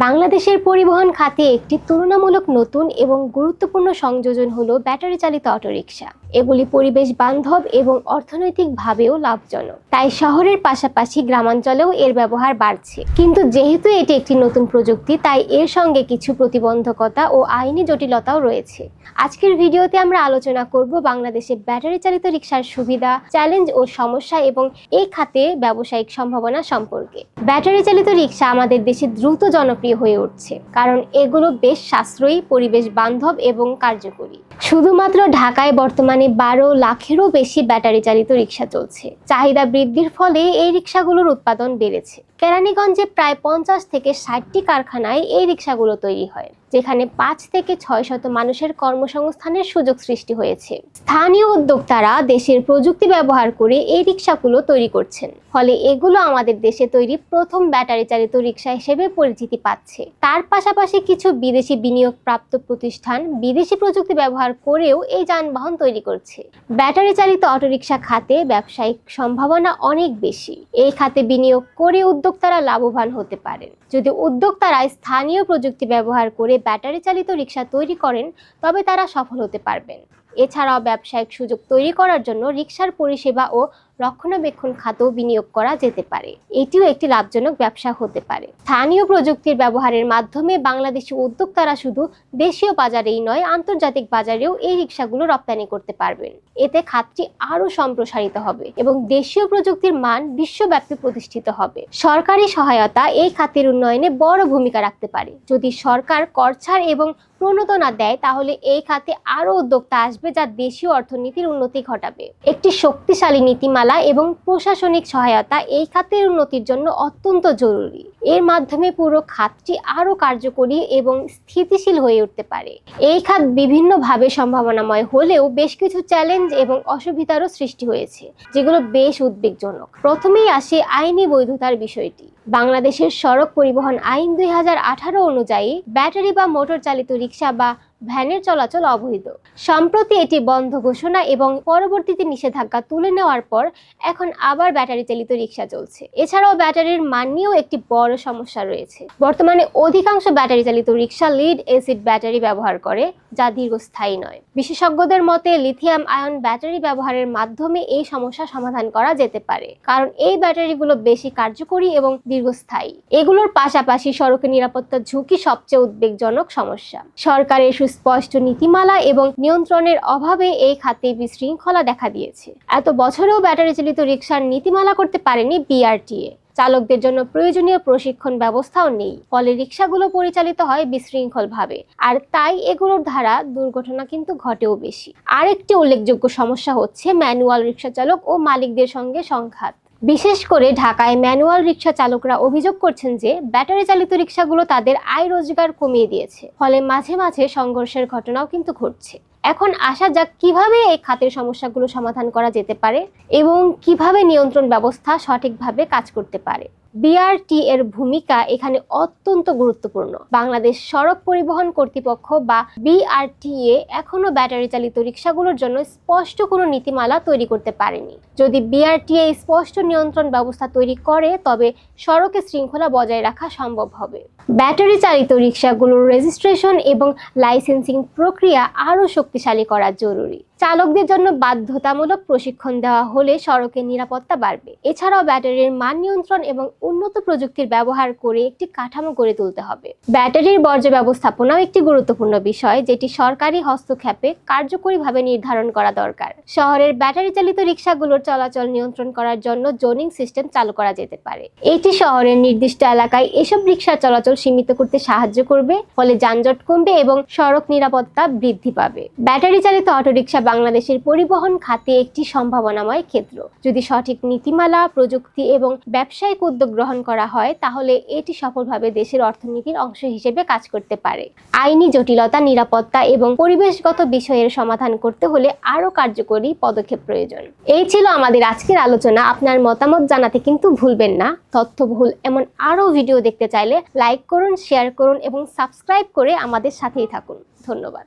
বাংলাদেশের পরিবহন খাতে একটি তুলনামূলক নতুন এবং গুরুত্বপূর্ণ সংযোজন হলো ব্যাটারি চালিত অটোরিকশা। এগুলি পরিবেশ বান্ধব এবং অর্থনৈতিকভাবেও লাভজনক। তাই শহরের পাশাপাশি গ্রামাঞ্চলেও এর ব্যবহার বাড়ছে। কিন্তু যেহেতু এটি একটি নতুন প্রযুক্তি, তাই এর সঙ্গে কিছু প্রতিবন্ধকতা ও আইনি জটিলতাও রয়েছে। আজকের ভিডিওতে আমরা আলোচনা করব বাংলাদেশে ব্যাটারি চালিত রিক্সার সুবিধা, চ্যালেঞ্জ ও সমস্যা এবং এই খাতে ব্যবসায়িক সম্ভাবনা সম্পর্কে। ব্যাটারি চালিত রিক্সা আমাদের দেশে দ্রুত জনপ্রিয় হয়ে উঠছে, কারণ এগুলো বেশ সাশ্রয়ী পরিবেশ বান্ধব এবং কার্যকরী। শুধুমাত্র ঢাকায় বর্তমানে বারো লাখেরও বেশি ব্যাটারি চালিত রিক্সা চলছে। চাহিদা বৃদ্ধির ফলে এই রিক্সাগুলোর উৎপাদন বেড়েছে। কেরানীগঞ্জে প্রায় পঞ্চাশ থেকে ষাটটি কারখানায় এই রিক্সাগুলো তৈরি হয়, যেখানে পাঁচ থেকে ছয় শত মানুষের কর্মসংস্থানের সুযোগ সৃষ্টি হয়েছে। স্থানীয় উদ্যোক্তারা দেশের প্রযুক্তি ব্যবহার করে এই রিক্সাগুলো তৈরি করছেন, ফলে এগুলো আমাদের দেশে তৈরি প্রথম ব্যাটারি চালিত রিক্সা হিসেবে পরিচিতি পাচ্ছে। তার পাশাপাশি কিছু বিদেশি বিনিয়োগ প্রাপ্ত প্রতিষ্ঠান বিদেশি প্রযুক্তি ব্যবহার করেও এই যানবাহন তৈরি করছে। ব্যাটারি চালিত অটোরিকশা খাতে ব্যবসায়িক সম্ভাবনা অনেক বেশি। এই খাতে বিনিয়োগ করে উদ্যোক্তারা লাভবান হতে পারেন। যদি উদ্যোক্তারা স্থানীয় প্রযুক্তি ব্যবহার করে ব্যাটারি চালিত রিক্সা তৈরি করেন, তবে তারা সফল হতে পারবেন। এছাড়াও ব্যবসায়িক সুযোগ তৈরি করার জন্য রিক্সার পরিষেবা ও রক্ষণাবেক্ষণ খাতেও বিনিয়োগ করা যেতে পারে। এটিও একটি লাভজনক ব্যবসা হতে পারে। স্থানীয় প্রযুক্তির ব্যবহারের মাধ্যমে বাংলাদেশি উদ্যোক্তারা শুধু দেশীয় বাজারেই নয়, আন্তর্জাতিক বাজারেও এই রিক্সাগুলো রপ্তানি করতে পারবেন। এতে খাতটি আরও সম্প্রসারিত হবে এবং দেশীয় প্রযুক্তির মান বিশ্বব্যাপী প্রতিষ্ঠিত হবে। সরকারি সহায়তা এই খাতের উন্নয়নে বড় ভূমিকা রাখতে পারে। যদি সরকার করছাড় এবং প্রণোদনা দেয়, তাহলে এই খাতে আরও উদ্যোক্তা আসবে যা দেশীয় অর্থনীতির উন্নতি ঘটাবে। একটি শক্তিশালী নীতিমালা এবং প্রশাসনিক সহায়তা এই খাতের উন্নতির জন্য অত্যন্ত জরুরি। এর মাধ্যমে পুরো খাতটি আরও কার্যকরী এবং স্থিতিশীল হয়ে উঠতে পারে। এই খাত বিভিন্নভাবে সম্ভাবনাময় হলেও বেশ কিছু চ্যালেঞ্জ এবং অসুবিধারও সৃষ্টি হয়েছে, যেগুলো বেশ উদ্বেগজনক। প্রথমেই আসে আইনি বৈধতার বিষয়টি। বাংলাদেশের সড়ক পরিবহন আইন দুই হাজার আঠারো অনুযায়ী ব্যাটারি বা মোটর চালিত রিক্সা বা ভ্যানের চলাচল অবৈধ। সম্প্রতি এটি বন্ধ ঘোষণা এবং পরবর্তীতে নিষেধাজ্ঞা তুলে নেওয়ার পর এখন আবার ব্যাটারি চালিত রিক্সা চলছে। এছাড়াও ব্যাটারির মান নিয়েও একটি বড় সমস্যা রয়েছে। বর্তমানে অধিকাংশ ব্যাটারি চালিত রিক্সা লিড এসিড ব্যাটারি ব্যবহার করে। যা দীর্ঘস্থায়ী নয়। বিশেষজ্ঞদের মতে, লিথিয়াম আয়ন ব্যাটারি ব্যবহারের মাধ্যমে এই সমস্যা সমাধান করা যেতে পারে, কারণ এই ব্যাটারিগুলো বেশি কার্যকরী এবং দীর্ঘস্থায়ী। এগুলোর পাশাপাশি সড়কের নিরাপত্তার ঝুঁকি সবচেয়ে উদ্বেগজনক সমস্যা। সরকারের সুস্পষ্ট নীতিমালা এবং নিয়ন্ত্রণের অভাবে এই খাতে বিশৃঙ্খলা দেখা দিয়েছে। এত বছরেও ব্যাটারি চালিত রিক্সার নীতিমালা করতে পারেনি বিআরটিএ। চালকদের জন্য প্রয়োজনীয় প্রশিক্ষণ ব্যবস্থাও নেই। ফলে রিক্সাগুলো পরিচালিত হয় বিশৃঙ্খলভাবে। আর তাই এগুলোর দ্বারা দুর্ঘটনা কিন্তু ঘটেও বেশি। আরেকটি উল্লেখযোগ্য সমস্যা হচ্ছে ম্যানুয়াল রিক্সা চালক ও মালিকদের সঙ্গে সংঘাত। বিশেষ করে ঢাকায় ম্যানুয়াল রিক্সা চালকরা অভিযোগ করছেন যে, ব্যাটারি চালিত রিক্সাগুলো তাদের আয় রোজগার কমিয়ে দিয়েছে। ফলে মাঝে মাঝে সংঘর্ষের ঘটনাও কিন্তু ঘটছে। এখন আসা যাক কীভাবে এই খাতের সমস্যাগুলো সমাধান করা যেতে পারে এবং কীভাবে নিয়ন্ত্রণ ব্যবস্থা সঠিকভাবে কাজ করতে পারে। বিআরটি এর ভূমিকা এখানে অত্যন্ত গুরুত্বপূর্ণ। বাংলাদেশ সড়ক পরিবহন কর্তৃপক্ষ বা বিআরটিএ এখনও ব্যাটারি চালিত রিক্সাগুলোর জন্য স্পষ্ট কোনো নীতিমালা তৈরি করতে পারেনি। যদি বিআরটিএ স্পষ্ট নিয়ন্ত্রণ ব্যবস্থা তৈরি করে, তবে সড়কে শৃঙ্খলা বজায় রাখা সম্ভব হবে। ব্যাটারি চালিত রিক্সাগুলোর রেজিস্ট্রেশন এবং লাইসেন্সিং প্রক্রিয়া আরও শক্তিশালী করা জরুরি। চালকদের জন্য বাধ্যতামূলক প্রশিক্ষণ দেওয়া হলে সড়কের নিরাপত্তা বাড়বে। এছাড়াও ব্যাটারির মান নিয়ন্ত্রণ এবং উন্নত প্রযুক্তির ব্যবহার করে একটি কাঠামো গড়ে তুলতে হবে। ব্যাটারির বর্জ্য ব্যবস্থাপনাও একটি গুরুত্বপূর্ণ বিষয়, যেটি সরকারি হস্তক্ষেপে কার্যকরীভাবে নির্ধারণ করা দরকার। শহরের ব্যাটারি চালিত রিক্সাগুলোর চলাচল নিয়ন্ত্রণ করার জন্য জোনিং সিস্টেম চালু করা যেতে পারে। এটি শহরের নির্দিষ্ট এলাকায় এসব রিক্সার চলাচল সীমিত করতে সাহায্য করবে, ফলে যানজট কমবে এবং সড়ক নিরাপত্তা বৃদ্ধি পাবে। ব্যাটারি চালিত অটোরিকশা বাংলাদেশের পরিবহন খাতে একটি সম্ভাবনাময় ক্ষেত্র। যদি সঠিক নীতিমালা, প্রযুক্তি এবং ব্যবসায়িক উদ্যোগ গ্রহণ করা হয়, তাহলে এটি সফলভাবে দেশের অর্থনীতির অংশ হিসেবে কাজ করতে পারে। আইনি জটিলতা, নিরাপত্তা এবং পরিবেশগত বিষয়ের সমাধান করতে হলে আরও কার্যকরী পদক্ষেপ প্রয়োজন। এই ছিল আমাদের আজকের আলোচনা। আপনার মতামত জানাতে কিন্তু ভুলবেন না। তথ্যবহুল এমন আরও ভিডিও দেখতে চাইলে লাইক করুন, শেয়ার করুন এবং সাবস্ক্রাইব করে আমাদের সাথেই থাকুন। ধন্যবাদ।